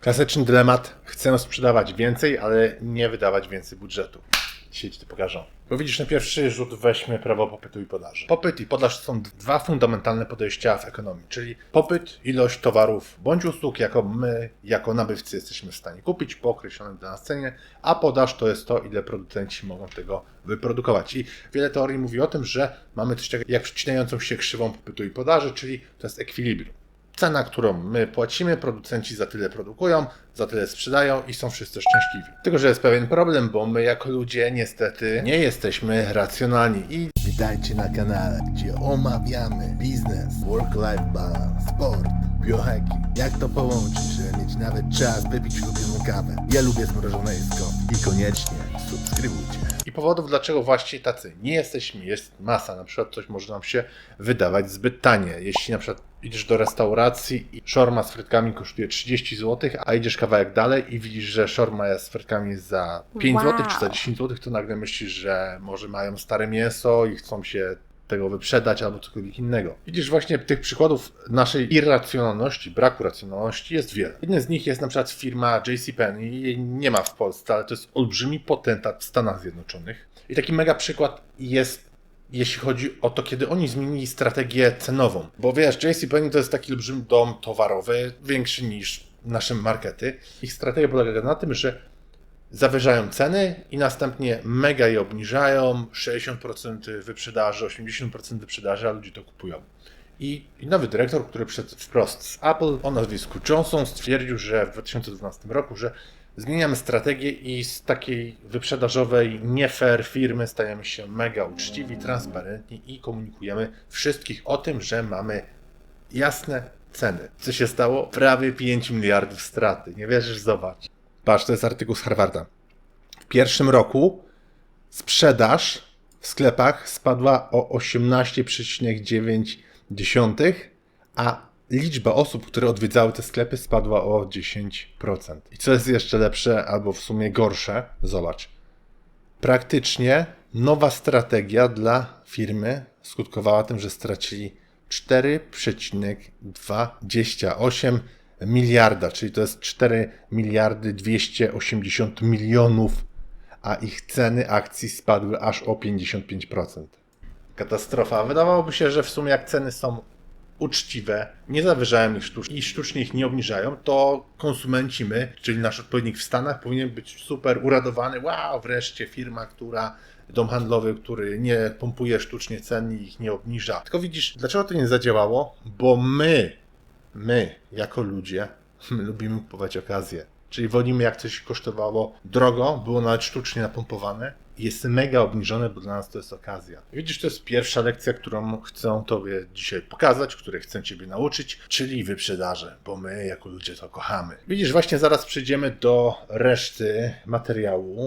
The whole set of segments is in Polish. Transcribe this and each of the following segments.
Klasyczny dylemat. Chcę sprzedawać więcej, ale nie wydawać więcej budżetu. Dzisiaj Ci to pokażę. Bo widzisz, na pierwszy rzut weźmy prawo popytu i podaży. Popyt i podaż to są dwa fundamentalne podejścia w ekonomii, czyli popyt, ilość towarów bądź usług, jaką my, jako nabywcy, jesteśmy w stanie kupić po określonej dla nas cenie, a podaż to jest to, ile producenci mogą tego wyprodukować. I wiele teorii mówi o tym, że mamy coś takiego jak przecinającą się krzywą popytu i podaży, czyli to jest ekwilibrium cena, którą my płacimy, producenci za tyle produkują, za tyle sprzedają i są wszyscy szczęśliwi. Tylko, że jest pewien problem, bo my jako ludzie niestety nie jesteśmy racjonalni i Witajcie na kanale, gdzie omawiamy biznes, work-life balance, sport, biohacking. Jak to połączyć, żeby mieć nawet czas wypić ulubioną kawę. Ja lubię zmrożone jedzko. I koniecznie subskrybujcie. I powodów, dlaczego właśnie tacy nie jesteśmy, jest masa. Na przykład coś może nam się wydawać zbyt tanie. Jeśli na przykład idziesz do restauracji i szorma z frytkami kosztuje 30 zł, a idziesz kawałek dalej i widzisz, że szorma z frytkami jest za 5 Wow. zł czy za 10 zł, to nagle myślisz, że może mają stare mięso i chcą się tego wyprzedać albo cokolwiek innego. Widzisz, właśnie tych przykładów naszej irracjonalności, braku racjonalności jest wiele. Jeden z nich jest na przykład firma JCPenney, jej nie ma w Polsce, ale to jest olbrzymi potentat w Stanach Zjednoczonych. I taki mega przykład jest jeśli chodzi o to, kiedy oni zmienili strategię cenową. Bo wiesz, JCPenney to jest taki olbrzymi dom towarowy, większy niż nasze markety. Ich strategia polega na tym, że zawyżają ceny i następnie mega je obniżają, 60% wyprzedaży, 80% wyprzedaży, a ludzie to kupują. I, nowy dyrektor, który przed wprost z Apple o nazwisku Johnson stwierdził, że w 2012 roku, że zmieniamy strategię i z takiej wyprzedażowej, nie fair firmy stajemy się mega uczciwi, transparentni i komunikujemy wszystkich o tym, że mamy jasne ceny. Co się stało? Prawie 5 miliardów straty. Nie wierzysz? Zobacz. Patrz, to jest artykuł z Harvarda. W pierwszym roku sprzedaż w sklepach spadła o 18,9, a liczba osób, które odwiedzały te sklepy spadła o 10%. I co jest jeszcze lepsze, albo w sumie gorsze, zobacz. Praktycznie nowa strategia dla firmy skutkowała tym, że stracili 4,28 miliarda, czyli to jest 4 miliardy 280 milionów, a ich ceny akcji spadły aż o 55%. Katastrofa. Wydawałoby się, że w sumie jak ceny są uczciwe, nie zawyżają ich sztucznie i sztucznie ich nie obniżają, to konsumenci my, czyli nasz odpowiednik w Stanach powinien być super uradowany. Wow, wreszcie firma, która dom handlowy, który nie pompuje sztucznie cen i ich nie obniża. Tylko widzisz, dlaczego to nie zadziałało? Bo my, my jako ludzie, my lubimy kupować okazje. Czyli wolimy, jak coś kosztowało drogo, było nawet sztucznie napompowane jest mega obniżone, bo dla nas to jest okazja. Widzisz, to jest pierwsza lekcja, którą chcę Tobie dzisiaj pokazać, której chcę Ciebie nauczyć, czyli wyprzedaże, bo my jako ludzie to kochamy. Widzisz, właśnie zaraz przejdziemy do reszty materiału.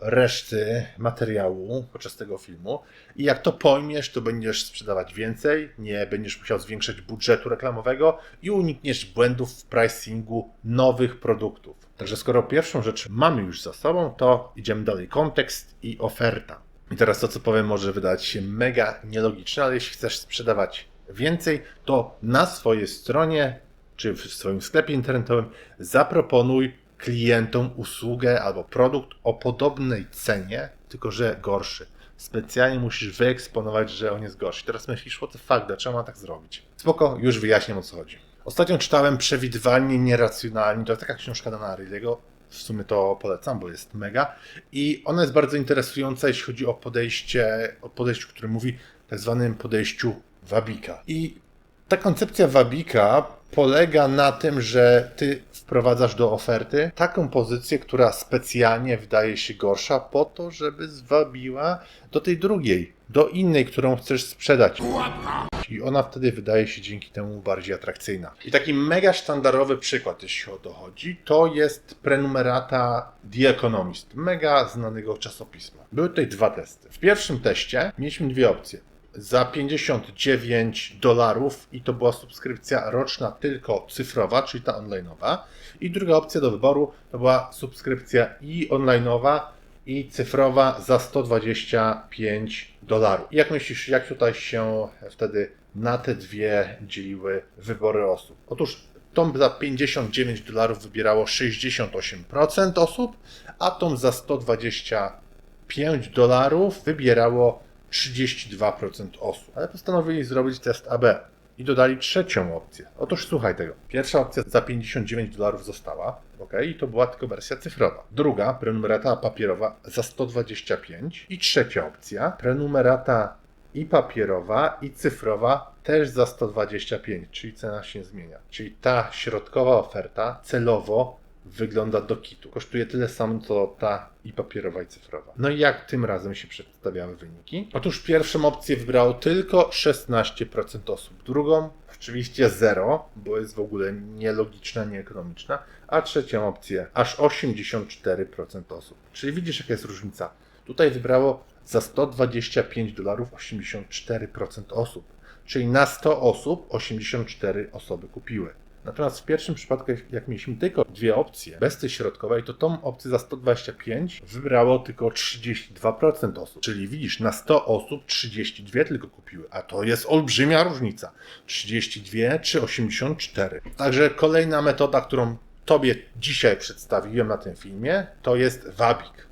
reszty materiału podczas tego filmu. I jak to pojmiesz, to będziesz sprzedawać więcej, nie będziesz musiał zwiększać budżetu reklamowego i unikniesz błędów w pricingu nowych produktów. Także skoro pierwszą rzecz mamy już za sobą, to idziemy dalej. Kontekst i oferta. I teraz to, co powiem, może wydać się mega nielogiczne, ale jeśli chcesz sprzedawać więcej, to na swojej stronie czy w swoim sklepie internetowym zaproponuj klientom usługę albo produkt o podobnej cenie, tylko że gorszy. Specjalnie musisz wyeksponować, że on jest gorszy. Teraz myślisz, what the fuck, dlaczego mam tak zrobić? Spoko, już wyjaśniam o co chodzi. Ostatnio czytałem Przewidywalnie Nieracjonalni, to taka książka Dana Riley'ego, w sumie to polecam, bo jest mega. I ona jest bardzo interesująca, jeśli chodzi o podejście, o podejściu, które mówi tak zwanym podejściu wabika. I ta koncepcja wabika polega na tym, że ty wprowadzasz do oferty taką pozycję, która specjalnie wydaje się gorsza, po to, żeby zwabiła do tej drugiej, do innej, którą chcesz sprzedać. I ona wtedy wydaje się dzięki temu bardziej atrakcyjna. I taki mega sztandarowy przykład, jeśli o to chodzi, to jest prenumerata The Economist, mega znanego czasopisma. Były tutaj dwa testy. W pierwszym teście mieliśmy dwie opcje. Za 59 dolarów i to była subskrypcja roczna tylko cyfrowa, czyli ta online'owa. I druga opcja do wyboru to była subskrypcja i online'owa, i cyfrowa za 125 dolarów. Jak myślisz, jak tutaj się wtedy na te dwie dzieliły wybory osób? Otóż tą za 59 dolarów wybierało 68% osób, a tą za 125 dolarów wybierało 32% osób. Ale postanowili zrobić test AB i dodali trzecią opcję. Otóż słuchaj tego. Pierwsza opcja za 59 dolarów została, ok, i to była tylko wersja cyfrowa. Druga, prenumerata papierowa za 125 i trzecia opcja, prenumerata i papierowa i cyfrowa też za 125, czyli cena się zmienia. Czyli ta środkowa oferta celowo wygląda do kitu. Kosztuje tyle samo, co ta i papierowa, i cyfrowa. No i jak tym razem się przedstawiały wyniki? Otóż pierwszą opcję wybrało tylko 16% osób. Drugą oczywiście 0, bo jest w ogóle nielogiczna, nieekonomiczna. A trzecią opcję aż 84% osób. Czyli widzisz, jaka jest różnica. Tutaj wybrało za 125 dolarów 84% osób. Czyli na 100 osób 84 osoby kupiły. Natomiast w pierwszym przypadku, jak- mieliśmy tylko dwie opcje, bez tej środkowej, to tą opcję za 125 wybrało tylko 32% osób. Czyli widzisz, na 100 osób 32 tylko kupiły, a to jest olbrzymia różnica. 32 czy 84. Także kolejna metoda, którą Tobie dzisiaj przedstawiłem na tym filmie, to jest wabik.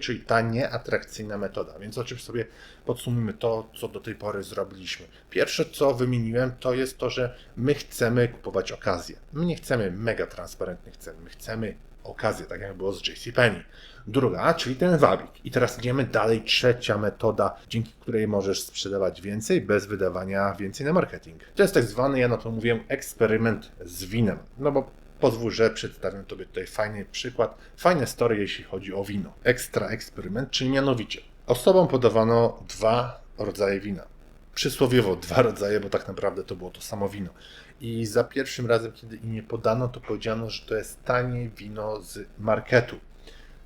Czyli ta nieatrakcyjna metoda. Więc o czym sobie podsumujmy to, co do tej pory zrobiliśmy. Pierwsze, co wymieniłem, to jest to, że my chcemy kupować okazję. My nie chcemy mega transparentnych cen, my chcemy okazję, tak jak było z JCPenney. Druga, czyli ten wabik. I teraz idziemy dalej. Trzecia metoda, dzięki której możesz sprzedawać więcej bez wydawania więcej na marketing. To jest tak zwany, ja na to mówię, eksperyment z winem. No bo pozwól, że przedstawię Tobie tutaj fajny przykład, fajne story, jeśli chodzi o wino. Ekstra eksperyment, czyli mianowicie osobom podawano dwa rodzaje wina. Przysłowiowo dwa rodzaje, bo tak naprawdę to było to samo wino. I za pierwszym razem, kiedy im je podano, to powiedziano, że to jest tanie wino z marketu.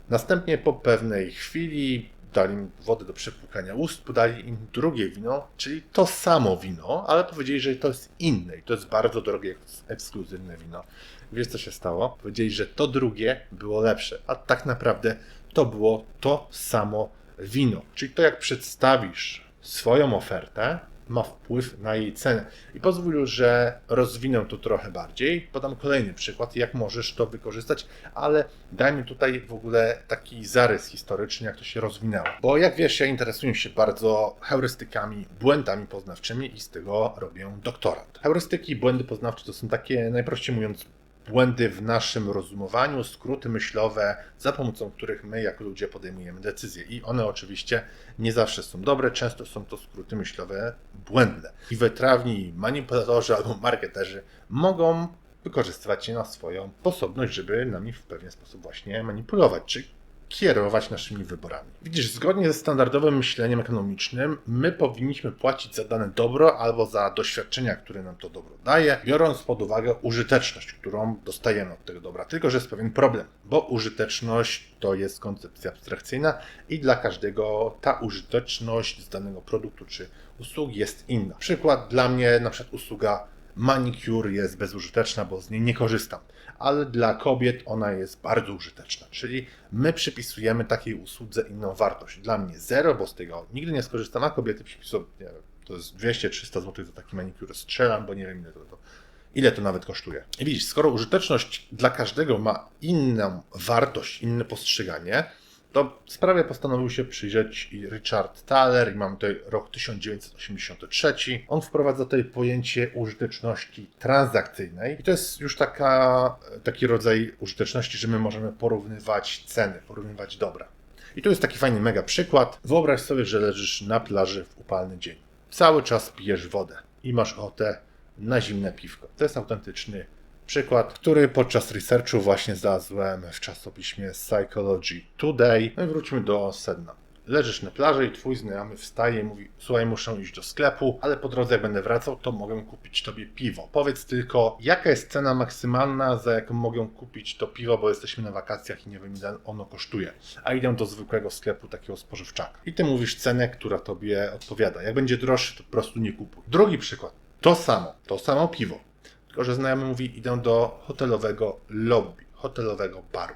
Następnie po pewnej chwili dali im wodę do przepłukania ust, podali im drugie wino, czyli to samo wino, ale powiedzieli, że to jest inne i to jest bardzo drogie, eks- ekskluzywne wino. Wiesz co się stało? Powiedzieli, że to drugie było lepsze, a tak naprawdę to było to samo wino. Czyli to jak przedstawisz swoją ofertę, ma wpływ na jej cenę. I pozwól, że rozwinę to trochę bardziej. Podam kolejny przykład, jak możesz to wykorzystać, ale daj mi tutaj w ogóle taki zarys historyczny, jak to się rozwinęło. Bo jak wiesz, ja interesuję się bardzo heurystykami, błędami poznawczymi i z tego robię doktorat. Heurystyki błędy poznawcze to są takie, najprościej mówiąc, błędy w naszym rozumowaniu, skróty myślowe, za pomocą których my jako ludzie podejmujemy decyzje. I one oczywiście nie zawsze są dobre, często są to skróty myślowe błędne. I wytrawni manipulatorzy albo marketerzy mogą wykorzystywać je na swoją sposobność, żeby nami w pewien sposób właśnie manipulować, czy kierować naszymi wyborami. Widzisz, zgodnie ze standardowym myśleniem ekonomicznym, my powinniśmy płacić za dane dobro albo za doświadczenia, które nam to dobro daje, biorąc pod uwagę użyteczność, którą dostajemy od tego dobra. Tylko, że jest pewien problem, bo użyteczność to jest koncepcja abstrakcyjna i dla każdego ta użyteczność z danego produktu czy usługi jest inna. Przykład dla mnie, na przykład usługa manicure jest bezużyteczna, bo z niej nie korzystam, ale dla kobiet ona jest bardzo użyteczna. Czyli my przypisujemy takiej usłudze inną wartość. Dla mnie zero, bo z tego nigdy nie skorzystam, a kobiety przypisują, wiem, to jest 200-300 zł za taki manicure strzelam, bo nie wiem ile to, to ile to nawet kosztuje. I widzisz, skoro użyteczność dla każdego ma inną wartość, inne postrzeganie, to sprawie postanowił się przyjrzeć Richard Thaler i mamy tutaj rok 1983. On wprowadza tutaj pojęcie użyteczności transakcyjnej i to jest już taka, taki rodzaj użyteczności, że my możemy porównywać ceny, porównywać dobra. I tu jest taki fajny mega przykład. Wyobraź sobie, że leżysz na plaży w upalny dzień. Cały czas pijesz wodę i masz ochotę na zimne piwko. To jest autentyczny przykład, który podczas researchu właśnie znalazłem w czasopiśmie Psychology Today. No i wróćmy do sedna. Leżysz na plaży i twój znajomy wstaje i mówi: Słuchaj, muszę iść do sklepu, ale po drodze, jak będę wracał, to mogę kupić tobie piwo. Powiedz tylko, jaka jest cena maksymalna, za jaką mogę kupić to piwo, bo jesteśmy na wakacjach i nie wiem, ile ono kosztuje. A idę do zwykłego sklepu takiego spożywczaka. I ty mówisz cenę, która tobie odpowiada. Jak będzie droższy, to po prostu nie kupuj. Drugi przykład. To samo, to samo piwo. Tylko, że znajomy mówi: Idę do hotelowego lobby, hotelowego baru.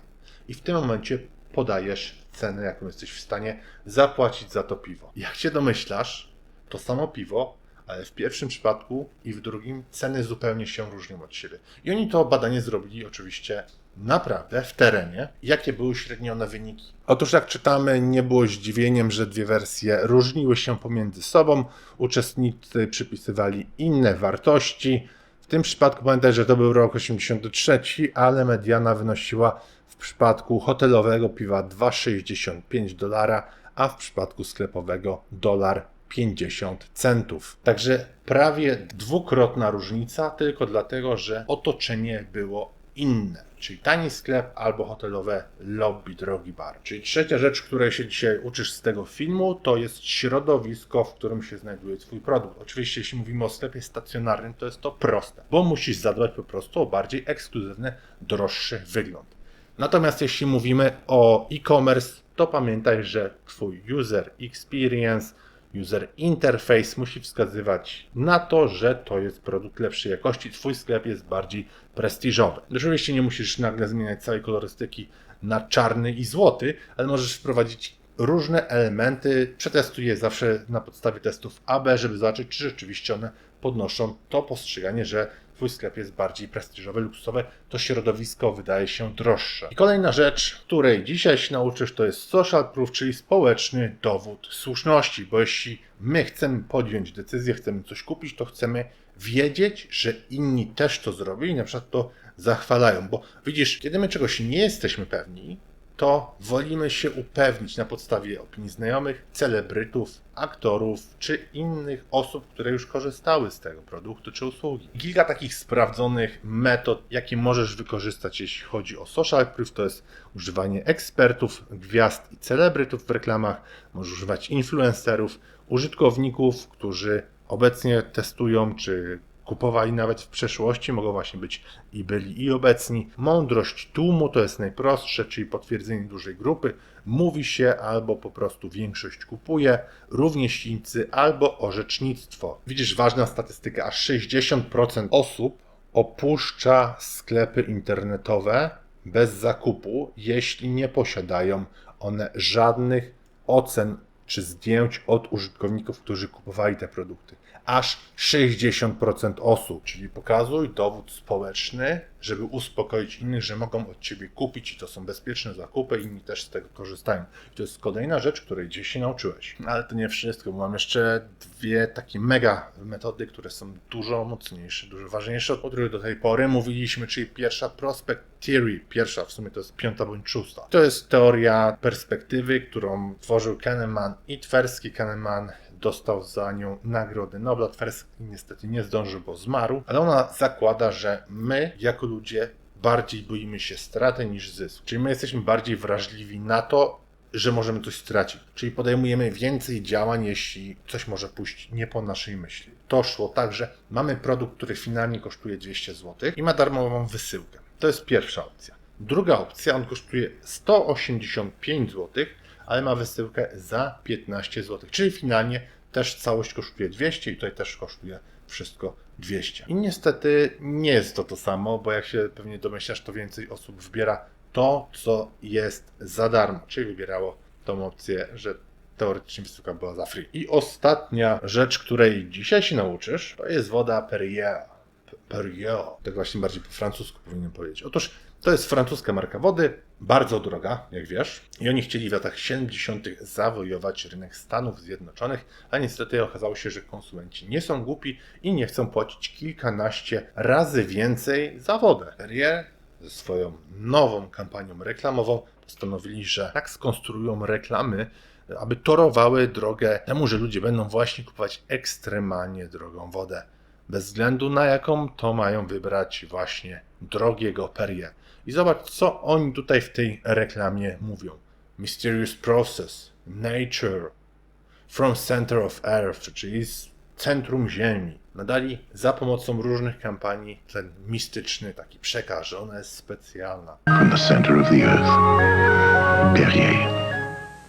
I w tym momencie podajesz cenę, jaką jesteś w stanie zapłacić za to piwo. Jak się domyślasz, to samo piwo, ale w pierwszym przypadku i w drugim ceny zupełnie się różnią od siebie. I oni to badanie zrobili oczywiście naprawdę w terenie. Jakie były średnione wyniki? Otóż jak czytamy, nie było zdziwieniem, że dwie wersje różniły się pomiędzy sobą. Uczestnicy przypisywali inne wartości. Tym przypadku pamiętaj, że to był rok 83, ale mediana wynosiła w przypadku hotelowego piwa 2,65 dolara, a w przypadku sklepowego dolar 50 centów. Także prawie dwukrotna różnica, tylko dlatego, że otoczenie było inne. Czyli tani sklep albo hotelowe lobby, drogi bar. Czyli trzecia rzecz, której się dzisiaj uczysz z tego filmu, to jest środowisko, w którym się znajduje Twój produkt. Oczywiście, jeśli mówimy o sklepie stacjonarnym, to jest to proste, bo musisz zadbać po prostu o bardziej ekskluzywny, droższy wygląd. Natomiast jeśli mówimy o e-commerce, to pamiętaj, że Twój user experience, user interface musi wskazywać na to, że to jest produkt lepszej jakości, Twój sklep jest bardziej prestiżowy. Oczywiście nie musisz nagle zmieniać całej kolorystyki na czarny i złoty, ale możesz wprowadzić różne elementy, przetestuj je zawsze na podstawie testów AB, żeby zobaczyć, czy rzeczywiście one podnoszą to postrzeganie, że Twój sklep jest bardziej prestiżowy, luksusowy, to środowisko wydaje się droższe. I kolejna rzecz, której dzisiaj się nauczysz, to jest social proof, czyli społeczny dowód słuszności, bo jeśli my chcemy podjąć decyzję, chcemy coś kupić, to chcemy wiedzieć, że inni też to zrobili na przykład to zachwalają, bo widzisz, kiedy my czegoś nie jesteśmy pewni, to wolimy się upewnić na podstawie opinii znajomych, celebrytów, aktorów czy innych osób, które już korzystały z tego produktu czy usługi. Kilka takich sprawdzonych metod, jakie możesz wykorzystać, jeśli chodzi o social proof, to jest używanie ekspertów, gwiazd i celebrytów w reklamach, możesz używać influencerów, użytkowników, którzy obecnie testują czy kupowali nawet w przeszłości, mogą właśnie być i byli i obecni. Mądrość tłumu to jest najprostsze, czyli potwierdzenie dużej grupy. Mówi się albo po prostu większość kupuje, rówieśnicy albo orzecznictwo. Widzisz, ważna statystyka, aż 60% osób opuszcza sklepy internetowe bez zakupu, jeśli nie posiadają one żadnych ocen czy zdjęć od użytkowników, którzy kupowali te produkty. Aż 60% osób, czyli pokazuj dowód społeczny, żeby uspokoić innych, że mogą od ciebie kupić i to są bezpieczne zakupy, inni też z tego korzystają. I to jest kolejna rzecz, której gdzieś się nauczyłeś. Ale to nie wszystko, bo mam jeszcze dwie takie mega metody, które są dużo mocniejsze, dużo ważniejsze od których do tej pory mówiliśmy, czyli pierwsza prospect theory, pierwsza w sumie to jest piąta bądź szósta. To jest teoria perspektywy, którą tworzył Kahneman i Tversky. Kahneman dostał za nią Nagrodę Nobla. Tversky niestety nie zdążył, bo zmarł, ale ona zakłada, że my jako ludzie bardziej boimy się straty niż zysku. Czyli my jesteśmy bardziej wrażliwi na to, że możemy coś stracić. Czyli podejmujemy więcej działań, jeśli coś może pójść nie po naszej myśli. To szło tak, że mamy produkt, który finalnie kosztuje 200 zł i ma darmową wysyłkę. To jest pierwsza opcja. Druga opcja, on kosztuje 185 zł, ale ma wysyłkę za 15 zł. Czyli finalnie też całość kosztuje 200 i tutaj też kosztuje wszystko 200. I niestety nie jest to to samo, bo jak się pewnie domyślasz, to więcej osób wybiera to, co jest za darmo, czyli wybierało tą opcję, że teoretycznie wysyłka była za free. I ostatnia rzecz, której dzisiaj się nauczysz, to jest woda Perrier. Perrier. Tak właśnie bardziej po francusku powinienem powiedzieć. Otóż to jest francuska marka wody, bardzo droga, jak wiesz. I oni chcieli w latach 70. zawojować rynek Stanów Zjednoczonych, a niestety okazało się, że konsumenci nie są głupi i nie chcą płacić kilkanaście razy więcej za wodę. Perrier ze swoją nową kampanią reklamową postanowili, że tak skonstruują reklamy, aby torowały drogę temu, że ludzie będą właśnie kupować ekstremalnie drogą wodę. Bez względu na jaką, to mają wybrać właśnie drogiego Perrier. I zobacz, co oni tutaj w tej reklamie mówią. Mysterious process, Nature from Center of Earth, czyli z centrum Ziemi. Nadali za pomocą różnych kampanii ten mistyczny taki przekaz, że ona jest specjalna. from the center of the earth. Perrier.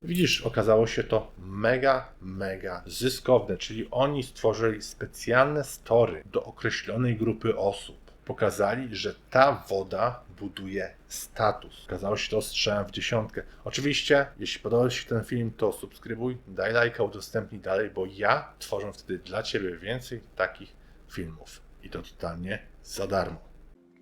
Widzisz, okazało się to mega, mega zyskowne, czyli oni stworzyli specjalne story do określonej grupy osób. Pokazali, że ta woda buduje status. Okazało się to strzałem w dziesiątkę. Oczywiście, jeśli podobał się ten film, to subskrybuj, daj lajka, udostępnij dalej, bo ja tworzę wtedy dla Ciebie więcej takich filmów. I to totalnie za darmo.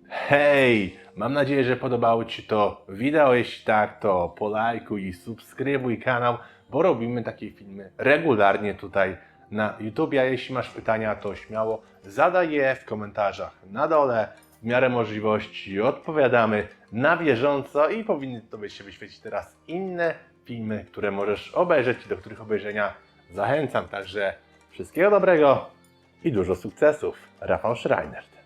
Hej! Mam nadzieję, że podobało Ci to wideo. Jeśli tak, to polajkuj i subskrybuj kanał, bo robimy takie filmy regularnie tutaj na YouTube. A jeśli masz pytania, to śmiało zadaj je w komentarzach na dole. W miarę możliwości odpowiadamy na bieżąco i powinny Tobie się wyświecić teraz inne filmy, które możesz obejrzeć i do których obejrzenia zachęcam. Także wszystkiego dobrego i dużo sukcesów. Rafał Schreiner.